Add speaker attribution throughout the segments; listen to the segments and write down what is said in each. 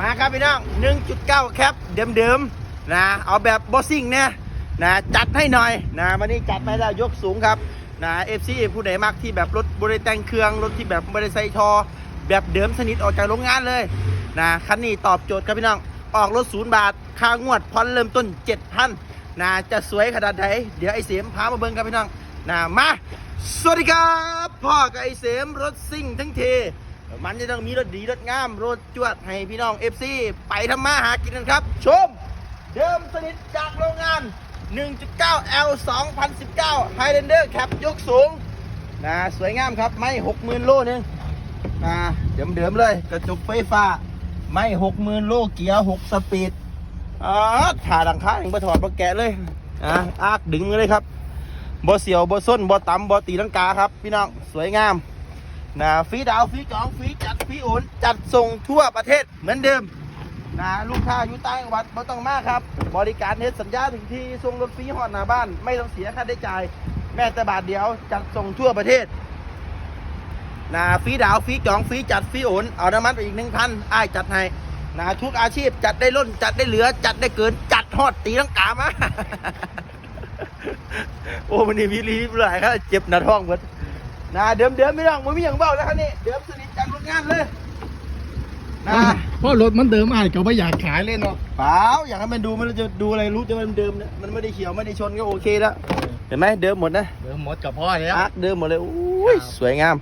Speaker 1: มาครับพี่น้อง 1.9 แคปเดิมๆนะ เอาแบบบอสซิ่งเนี่ยนะจัดให้หน่อยนะวันนี้จัดไปแล้วยกสูงครับนะเอฟซีผู้ใดมักที่แบบรถบริแต่งเครื่องรถที่แบบบริไซทอ แบบเดิมสนิทออกจากโรงงานเลยนะคันนี้ตอบโจทย์ครับพี่น้องออกรถศูนย์บาทค่างวดผ่อนเริ่มต้น 7,000นะจะสวยขนาดไหนเดี๋ยวไอ้เสียมพามาเบิ่งครับพี่น้องนะมาสวัสดีครับพ่อกับไอ้เสียมรถซิ่งทั้งที มันจะต้องมีรถดีรถงาม รถจวดให้พี่น้อง FC ไปทำมาหากินกันครับ ชม เดิมสนิทจากโรงงาน 1.9 L 2019 Highlander แคปยกสูงนะสวยงามครับ ไม่60,000 โลนึงนะเดิมเดิมๆเลย กระจกไฟฟ้า ไม่60,000 โลเกียร์ 6 สปีดอ่าถ่าดังค้าอย่างประถอดประแกะเลยอะอากดึงเลยครับบ่เสียวบ่ส้นบ่ต่ำบ่ตีลังกาครับ พี่น้อง สวยงาม นะฟรีดาวฟรีจองฟรีจัดฟรีโอนจัดส่งทั่วประเทศเหมือนเดิมนะลูกค้าอยู่ต่างจังหวัดบ่ต้องมากครับ บริการเฮ็ดสัญญาถึงที่ส่งรถฟรีฮอดหน้าบ้าน ไม่ต้องเสียค่าใช้จ่าย แม้แต่บาทเดียวจัดส่งทั่วประเทศนะฟรีดาวฟรีจองฟรีจัดฟรีโอนเอาน้ำมันไปอีกหนึ่งพันอ้ายจัดให้นะทุกอาชีพจัดได้ล้นจัดได้เหลือ จัดได้เกิน จัดฮอดตีลังกามาโอ้มันนี่มีรีบหลายครับเจ็บหน้าท้องเบิดนะเดิมเดิมไม่ต้องมันมีอย่างเบาแล้วครับนี่เดิมสนิทจากโรงงานเลยนะ
Speaker 2: เพราะรถมันเดิมอ่านก็ไม่อยากขายเลยเนาะ
Speaker 1: เปล่าอยากให้มันดูมันจะดูอะไรรู้จะมันเดิมเนี่ยมันไม่ได้เขียวไม่ได้ชนก็โอเคแล้วเห็นไหมเดิมหมดนะ
Speaker 2: เดิมหมดกับพ่อแล้ว
Speaker 1: อาร์คเดิมหมดเลยอุ้ย
Speaker 2: ครับ
Speaker 1: สวยงาม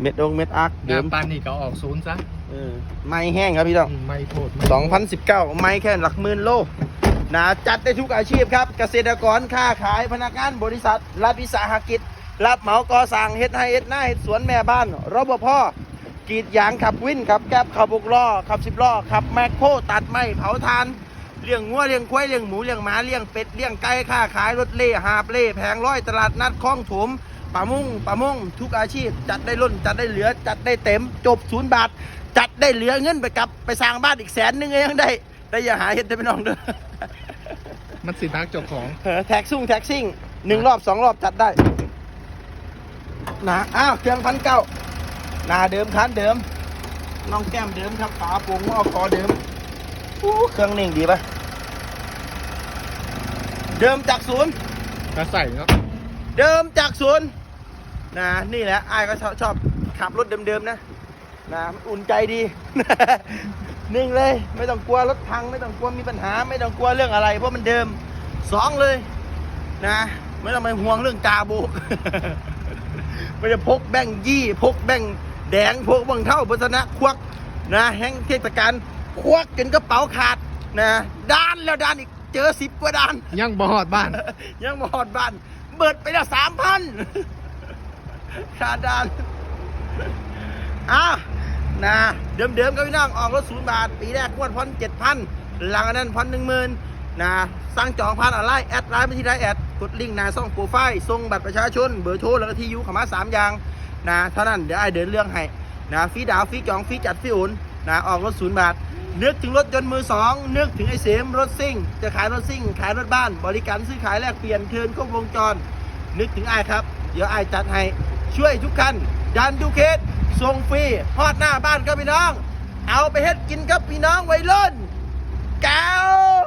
Speaker 1: เม็ดองเม็ดอาร์คเดิ
Speaker 2: งามนปานนี่ก็ออกศูนย์ซะ
Speaker 1: เออไม่แห้งครับพี่น้อง
Speaker 2: ไม่โทษ
Speaker 1: 2019ไม่แค่หลักหมื่นโลนะจัดได้ทุกอาชีพครับ เกษตรกรค้าขายพนักงานบริษัทรัฐวิสาหกิจ รับเหมาก่อสร้างเฮ็ดให้เฮ็ดหน้าเฮ็ดสวนแม่บ้านรปภกรีดยางขับวินขับแก๊บขับบุกล้อขับสิบล้อขับแมคโครตัดไม้เผาทานเลี้ยงงัวเลี้ยงควายเลี้ยงหมูเลี้ยงหมาเลี้ยงเป็ดเลี้ยงไก่ค้าขายรถเล่หาบเล่แผงร้อยตลาดนัดคลองถมป่ามุ่งป่ามุ่งทุกอาชีพ จัดได้ล้นจัดได้เหลือ จัดได้เต็มจบศูนย์บาท จัดได้เหลือเงินไปกลับไปสร้างบ้านอีกแสนหนึงยังได้ได้อย่าหาเห็ดได้ไปน้องเด้อ
Speaker 2: มันสินักเจ้าของ
Speaker 1: เออแท็กซุ่งแท็กซิ่งหนึ่งรอบสองรอบจัดได้ นะอ้าวเครื่องพันเก้าหน้าเดิมคันเดิมน้องแก้มเดิมครับฝาโปร่งหม้อคอเดิมอู้เครื่องนิ่งดีปะเดิมจากศูนย์
Speaker 2: ก็ใส่เนาะ
Speaker 1: เดิมจากศูนย์นะนี่แหละไอ้ายก็ชอบชอบขับรถเดิมๆนะนะอุ่นใจดี นิ่งเลย ไม่ต้องกลัวรถพัง ไม่ต้องกลัวมีปัญหา ไม่ต้องกลัวเรื่องอะไร เพราะมันเดิมสองเลย นะ ไม่ต้องไปห่วงเรื่องกาโบก ไม่ได้พกแบงค์ยี่พกแบงค์แดงพกบังเท่าพัฒนะควักนะแห้งเทศกาลควักจนกระเป๋าขาดนะด้านแล้วด้านอีกเจอสิบกว่าด้าน
Speaker 2: ยังบ่ฮอดบ้าน
Speaker 1: ยังมาหอดบ้าน เบิดไปแล้วสามพันขาดดานอ้าวนะเดิมๆก็พี่น้องออกรถศูนย์บาท ปีแรกงวดพันเจ็ดพันหลังจากนั้นพันหนึ่งหมื่น นะสั่งจองพันอะไรแอดไลน์ไปที่ไลน์แอดกดลิงก์หนาซ่องโปรไฟล์ส่งบัตรประชาชนเบอร์โทรแล้วก็ที่อยู่ข้ามาสามอย่างนะเท่านั้นเดี๋ยวไอ้เดินเรื่องให้นะฟรีดาวฟรีจองฟรีจัดฟรีโอนนะออกรถศูนย์บาทนึกถึงรถยนต์มือสองนึกถึงไอ้เสมรถซิ่ง จะขายรถซิ่ง ขายรถบ้าน บริการซื้อขายแลกเปลี่ยนเทินครบวงจร นึกถึงไอ้ครับ เดี๋ยวไอ้จัดให้ช่วยทุกคันยันทุกเคสส่งฟรีพอดหน้าบ้านครับพี่น้อง เอาไปเฮ็ดกินครับพี่น้องวัยรุ่นแก้ว